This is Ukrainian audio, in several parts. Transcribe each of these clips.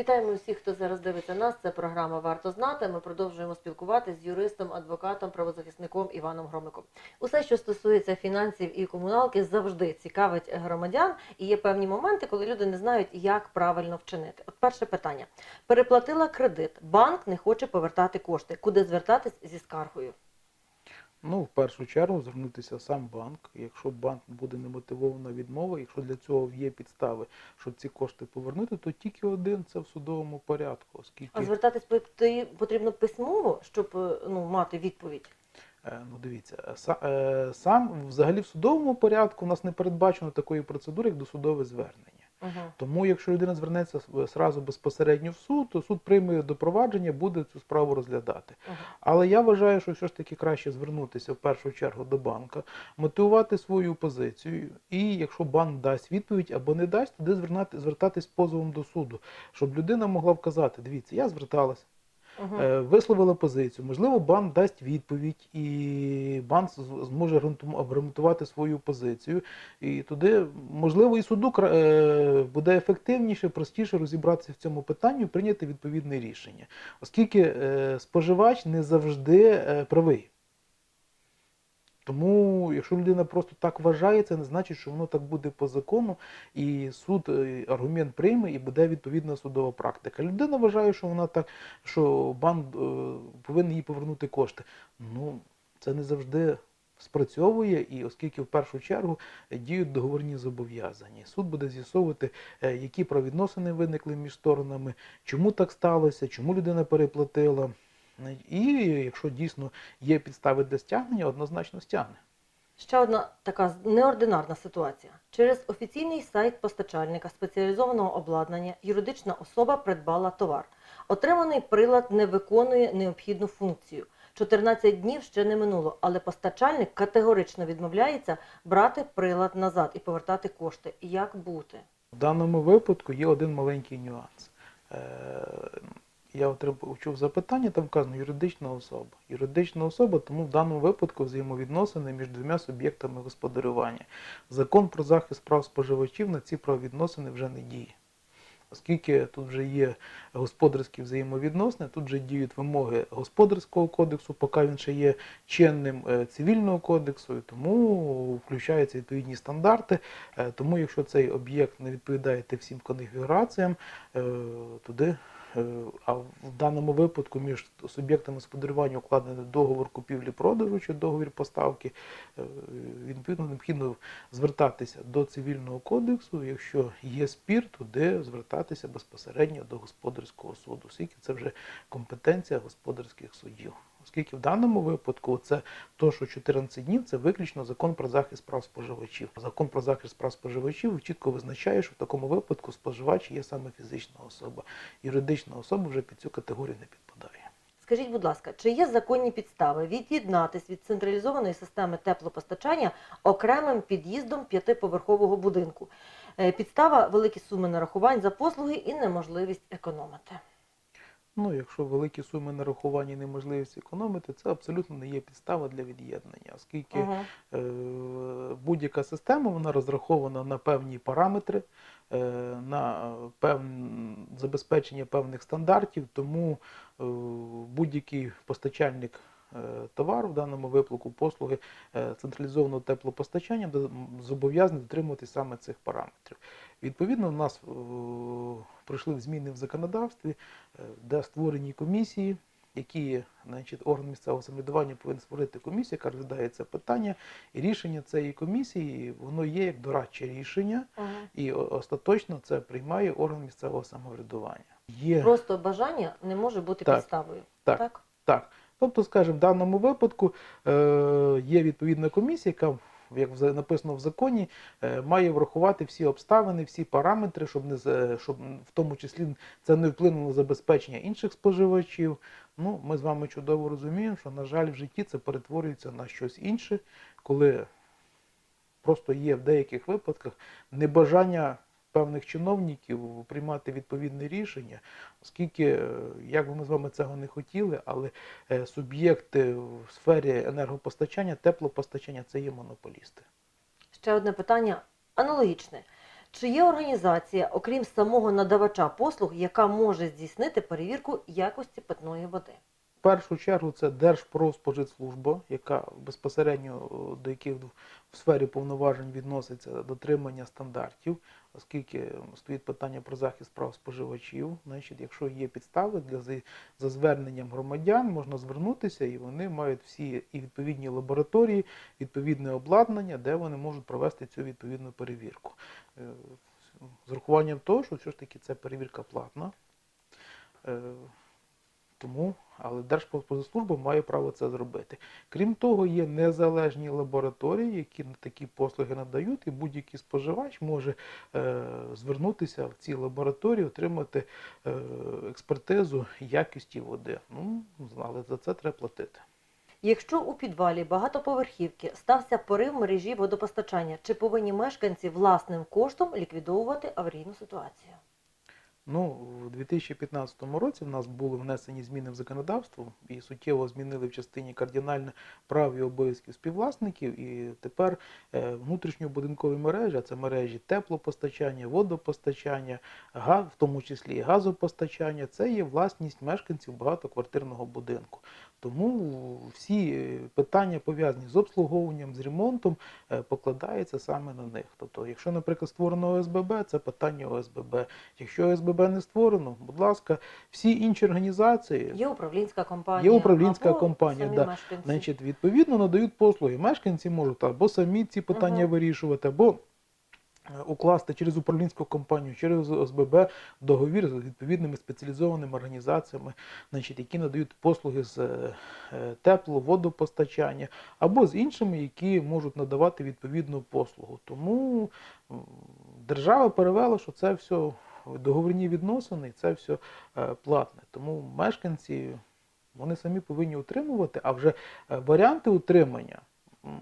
Вітаємо усіх, хто зараз дивиться нас. Це програма Варто знати. Ми продовжуємо спілкуватися з юристом, адвокатом, правозахисником Іваном Громиком. Усе, що стосується фінансів і комуналки, завжди цікавить громадян. І є певні моменти, коли люди не знають, як правильно вчинити. От перше питання: переплатила кредит, банк не хоче повертати кошти. Куди звертатись зі скаргою? Ну, в першу чергу звернутися сам банк. Якщо банк буде немотивована відмова, якщо для цього є підстави, щоб ці кошти повернути, то тільки один це в судовому порядку, оскільки А звертатись потрібно письмово, щоб е, ну мати відповідь. Е, Ну, дивіться, е, сам взагалі в судовому порядку у нас не передбачено такої процедури, як досудове звернення. Угу. Тому, якщо людина звернеться сразу безпосередньо в суд, то суд прийме до провадження, буде цю справу розглядати. Угу. Але я вважаю, що все ж таки краще звернутися в першу чергу до банка, мотивувати свою позицію, і якщо банк дасть відповідь або не дасть, туди звертатись позовом до суду, щоб людина могла вказати: дивіться, я зверталась. Угу. Е, висловила позицію. Можливо, банк дасть відповідь, і банк зможе обґрунтувати свою позицію. І туди, можливо, і суду е, буде ефективніше, простіше розібратися в цьому питанні, і прийняти відповідне рішення, оскільки е, споживач не завжди правий. Тому, якщо людина просто так вважає, це не значить, що воно так буде по закону, і суд е, аргумент прийме і буде відповідна судова практика. Людина вважає, що вона так, що банк е, повинен їй повернути кошти. Ну, це не завжди спрацьовує, і оскільки в першу чергу діють договорні зобов'язання. Суд буде з'ясовувати, е, які правовідносини виникли між сторонами, чому так сталося, чому людина переплатила. І якщо дійсно є підстави для стягнення, однозначно стягне. Ще одна така неординарна ситуація. Через офіційний сайт постачальника спеціалізованого обладнання юридична особа придбала товар. Отриманий прилад не виконує необхідну функцію. 14 днів ще не минуло, але постачальник категорично відмовляється брати прилад назад і повертати кошти. Як бути? В даному випадку є один маленький нюанс. Я отримав чув запитання, там вказано юридична особа. Юридична особа, тому в даному випадку взаємовідносини між двома суб'єктами господарювання. Закон про захист прав споживачів на ці правовідносини вже не діє. Оскільки тут вже є господарські взаємовідносини, тут вже діють вимоги господарського кодексу, поки він ще є чинним е, цивільного кодексу, і тому включаються відповідні стандарти. Е, Тому, якщо цей об'єкт не відповідає тим всім конфігураціям, е, туди. Е, А в даному випадку між суб'єктами господарювання укладений договор купівлі-продажу чи договір поставки, е, відповідно необхідно звертатися до цивільного кодексу. Якщо є спір, туди звертатися безпосередньо до господарського суду, оскільки це вже компетенція господарських судів. Оскільки в даному випадку це то, що 14 днів це виключно закон про захист прав споживачів. Закон про захист прав споживачів чітко визначає, що в такому випадку споживач є саме фізична особа. Юридична особа вже під цю категорію не підпадає. Скажіть, будь ласка, чи є законні підстави від'єднатись від централізованої системи теплопостачання окремим під'їздом п'ятиповерхового будинку? Е, Підстава великі суми нарахувань за послуги і неможливість економити. Ну, якщо великі суми нарахування і неможливість економити, це абсолютно не є підстава для від'єднання, оскільки Угу. Е, будь-яка система вона розрахована на певні параметри, е, на пев... забезпечення певних стандартів, тому е, будь-який постачальник товару, в даному випадку послуги е, централізованого теплопостачання, до- зобов'язаний дотримуватись саме цих параметрів. Відповідно, у нас е, пройшли зміни в законодавстві, е, де створені комісії, які значить, орган місцевого самоврядування повинен створити комісію, яка розглядає це питання. І рішення цієї комісії воно є як дорадче рішення, і остаточно це приймає орган місцевого самоврядування. Є Просто бажання не може бути Так. підставою. Так. так? так. Тобто, скажімо, в даному випадку е, є відповідна комісія, яка, як написано в законі, е, має врахувати всі обставини, всі параметри, щоб не щоб в тому числі це не вплинуло на забезпечення інших споживачів. Ну, ми з вами чудово розуміємо, що, на жаль, в житті це перетворюється на щось інше, коли просто є в деяких випадках небажання певних чиновників приймати відповідне рішення, оскільки, е, як би ми з вами цього не хотіли, але е, суб'єкти в сфері енергопостачання, теплопостачання це є монополісти. Ще одне питання аналогічне. Чи є організація, окрім самого надавача послуг, яка може здійснити перевірку якості питної води? В першу чергу це Держпродспоживслужба, яка безпосередньо е, до яких в сфері повноважень відноситься дотримання стандартів, оскільки стоїть питання про захист прав споживачів. Значить, якщо є підстави для за- за зверненням громадян, можна звернутися, і вони мають всі і відповідні лабораторії, відповідне обладнання, де вони можуть провести цю відповідну перевірку. Е, З урахуванням того, що все ж таки це перевірка платна. Тому, але Держпродспоживслужба має право це зробити. Крім того, є незалежні лабораторії, які такі послуги надають, і будь-який споживач може е, звернутися в ці лабораторії, отримати е, експертизу якості води. Ну, але за це треба платити. Якщо у підвалі багатоповерхівки стався порив мережі водопостачання, чи повинні мешканці власним коштом ліквідовувати аварійну ситуацію? Ну, у 2015 році в нас були внесені зміни в законодавство і суттєво змінили в частині кардинально прав і обов'язків співвласників. І тепер е, внутрішньобудинкові мережі, а це мережі теплопостачання, водопостачання, в тому числі і газопостачання, це є власність мешканців багатоквартирного будинку. Тому всі питання пов'язані з обслуговуванням, з ремонтом е, покладаються саме на них. Тобто, якщо, наприклад, створено ОСББ, це питання ОСББ. Якщо ОСББ не створено, будь ласка, всі інші організації, Є управлінська компанія. Є управлінська або компанія, самі да. мешканці. значить, відповідно надають послуги. Мешканці можуть або самі ці питання Мгм. вирішувати, або е, укласти через управлінську компанію, через ОСББ договір з відповідними спеціалізованими організаціями, значить, які надають послуги з е, тепло, водопостачання, або з іншими, які можуть надавати відповідну послугу. Тому держава перевела, що це все договірні відносини, це все е, платне. Тому мешканці вони самі повинні утримувати, а вже е, варіанти утримання.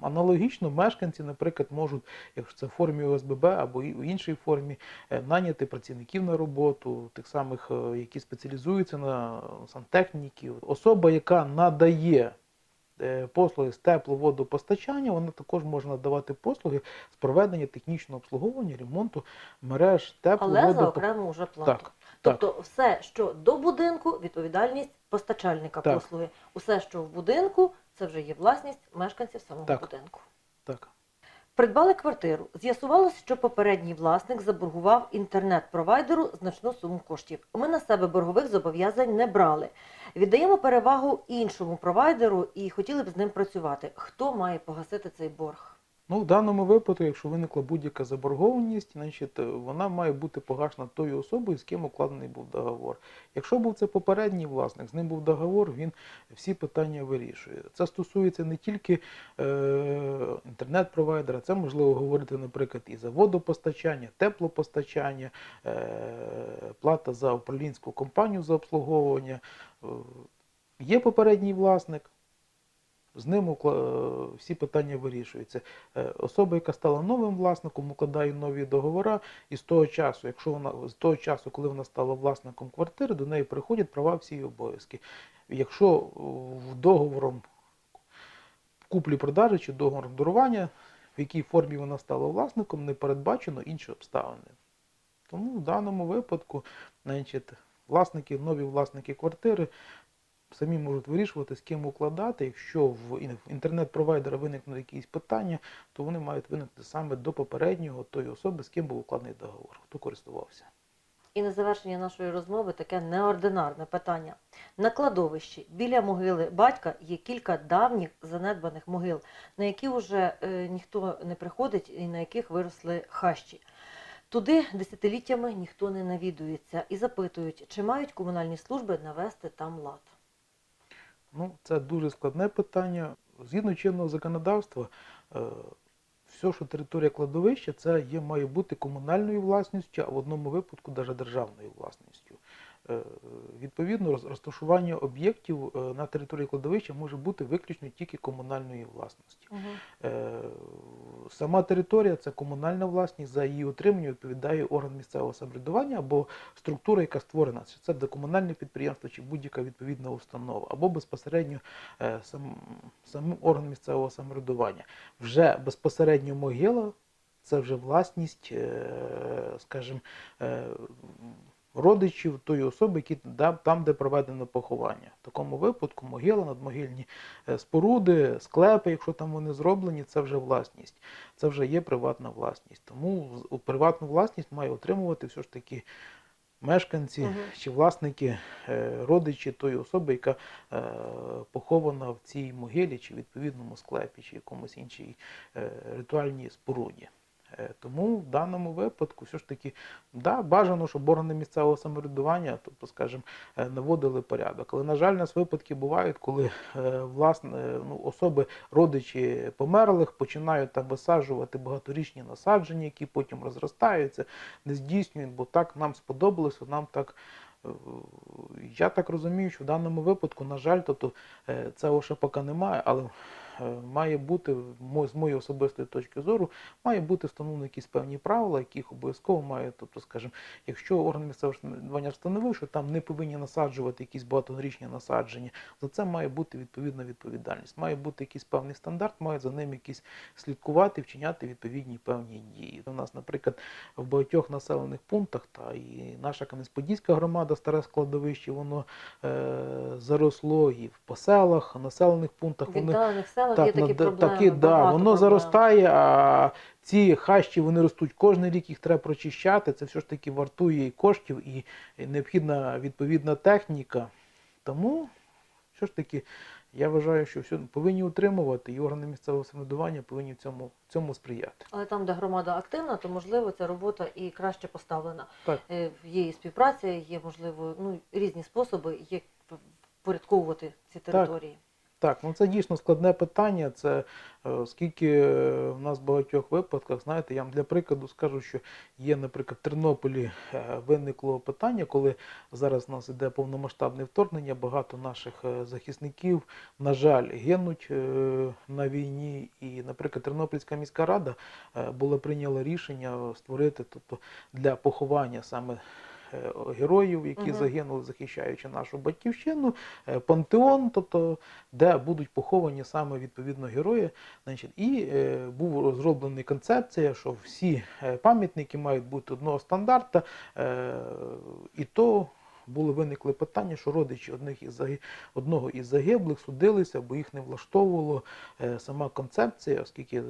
Аналогічно мешканці, наприклад, можуть, якщо це в формі ОСББ або в іншій формі, е, наняти працівників на роботу, тих самих, які спеціалізуються на сантехніків. Особа, яка надає послуги з тепловодопостачання, вона також може надавати послуги з проведення технічного обслуговування, ремонту мереж тепло, Але за окрему вже плату. Так, так. Тобто все, що до будинку, відповідальність постачальника Так. послуги. Усе, що в будинку, це вже є власність мешканців самого Так. будинку. так. Придбали квартиру. З'ясувалося, що попередній власник заборгував інтернет-провайдеру значну суму коштів. Ми на себе боргових зобов'язань не брали. Віддаємо перевагу іншому провайдеру і хотіли б з ним працювати. Хто має погасити цей борг? Ну, в даному випадку, якщо виникла будь-яка заборгованість, значить, е, вона має бути погашена тою особою, з ким укладений був договор. Якщо був це попередній власник, з ним був договор, він всі питання вирішує. Це стосується не тільки е, інтернет-провайдера, це можливо говорити, наприклад, і за водопостачання, теплопостачання, е, плата за управлінську компанію за обслуговування. Е, є попередній власник, з ним е, всі питання вирішуються. Е, Особа, яка стала новим власником, укладає нові договори, і з того часу, якщо вона з того часу, коли вона стала власником квартири, до неї приходять права всі обов'язки. Якщо е, договором куплі-продажі чи договором дарування, в якій формі вона стала власником, не передбачено інші обставини. Тому в даному випадку, значить, власники, нові власники квартири самі можуть вирішувати, з ким укладати. Якщо в ін- в інтернет-провайдера виникнуть якісь питання, то вони мають виникнути саме до попереднього тої особи, з ким був укладений договор, хто користувався. І на завершення нашої розмови таке неординарне питання. На кладовищі біля могили батька є кілька давніх занедбаних могил, на які вже е, ніхто не приходить і на яких виросли хащі. Туди десятиліттями ніхто не навідується і запитують, чи мають комунальні служби навести там лад. Ну, це дуже складне питання. Згідно чинного законодавства, е, все, що територія кладовища, це є, має бути комунальною власністю, а в одному випадку навіть державною власністю. Е, Відповідно, розташування об'єктів е, на території кладовища може бути виключно тільки комунальної власності. Е, Сама територія це комунальна власність, за її утримання відповідає орган місцевого самоврядування або структура, яка створена, чи це комунальне підприємство, чи будь-яка відповідна установа, або безпосередньо сам, сам орган місцевого самоврядування. Вже безпосередньо могила це вже власність, скажімо, родичів тої особи, які там, де проведено поховання. В такому випадку могила, надмогильні е, споруди, склепи, якщо там вони зроблені, це вже власність. Це вже є приватна власність. Тому приватну власність має отримувати все ж таки мешканці Мгм. чи власники, е, родичі тої особи, яка е, похована в цій могилі, чи відповідному склепі, чи якомусь іншій е, ритуальній споруді. Е, Тому в даному випадку все ж таки да, бажано, щоб органи місцевого самоврядування, тобто, скажімо, е, наводили порядок. Але, на жаль, у нас випадки бувають, коли е, власне ну, особи, родичі померлих починають там висаджувати багаторічні насадження, які потім розростаються, не здійснюють, бо так нам сподобалося, нам так. Я так розумію, що в даному випадку, на жаль, тобто цього ще поки немає, але має бути, з моєї особистої точки зору, має бути встановлені якісь певні правила, яких обов'язково має, тобто, скажімо, якщо орган місцевого самоврядування встановив, що там не повинні насаджувати якісь багаторічні насадження, за це має бути відповідна відповідальність. Має бути якийсь певний стандарт, має за ним якісь слідкувати, вчиняти відповідні певні дії. У нас, наприклад, в багатьох населених пунктах, та і наша Кам'янець-Подільська громада, старе складовище, воно е, заросло і в поселах, населених пунктах. Вони селах є так, такі нада- проблеми. такі, да, воно проблем. заростає, а ці хащі вони ростуть кожен рік, їх треба прочищати. Це все ж таки вартує і коштів, і необхідна відповідна техніка. Тому все ж таки я вважаю, що все повинні утримувати, і органи місцевого самоврядування повинні в цьому, в цьому сприяти. Але там, де громада активна, то можливо ця робота і краще поставлена. Так. Е, Є і співпраця, є можливо ну різні способи, як впорядковувати ці території. Так, ну це дійсно складне питання. Це е, оскільки е, в нас в багатьох випадках, знаєте, я вам для прикладу скажу, що є, наприклад, в Тернополі е, виникло питання, коли зараз у нас іде повномасштабне вторгнення, багато наших захисників, на жаль, гинуть на війні. І, наприклад, Тернопільська міська рада була прийняла рішення створити, тобто для поховання саме. Е, Героїв, які угу. загинули, захищаючи нашу батьківщину, е, пантеон, тобто де будуть поховані саме відповідно герої. Значить, і е, був розроблений концепція, що всі е, пам'ятники мають бути одного стандарта, е, і то. Були виникли питання, що родичі одних із заги- одного із загиблих судилися, бо їх не влаштовувала е, сама концепція, оскільки е,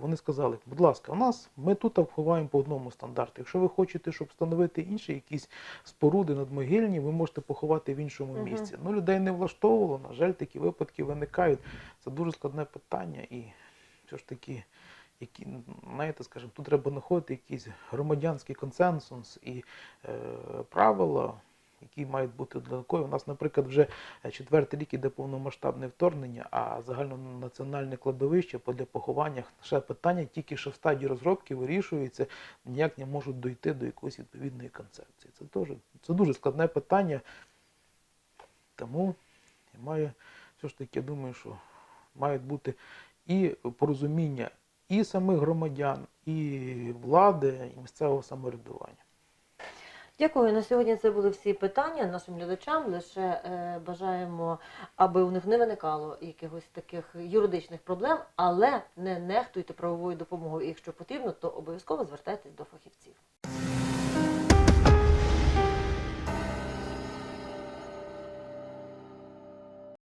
вони сказали, будь ласка, у нас ми тут ховаємо по одному стандарту. Якщо ви хочете, щоб встановити інші якісь споруди надмогильні, ви можете поховати в іншому Мгм. місці. Ну, людей не влаштовувало, на жаль, такі випадки виникають. Це дуже складне питання, і все ж таки, які, знаєте, скажімо, тут треба знаходити якийсь громадянський консенсус і е, правила. Які мають бути однакові. У нас, наприклад, вже е, четвертий рік іде повномасштабне вторгнення, а загальнонаціональне кладовище по- для поховання ще питання тільки що в стадії розробки вирішується, ніяк не можуть дойти до якоїсь відповідної концепції. Це дуже, це дуже складне питання. Тому я маю все ж таки, я думаю, що мають бути і порозуміння і самих громадян, і влади, і місцевого самоврядування. Дякую. На сьогодні це були всі питання нашим глядачам. Лише е, бажаємо, аби у них не виникало якихось таких юридичних проблем, але не нехтуйте правовою допомогою. Якщо потрібно, то обов'язково звертайтесь до фахівців.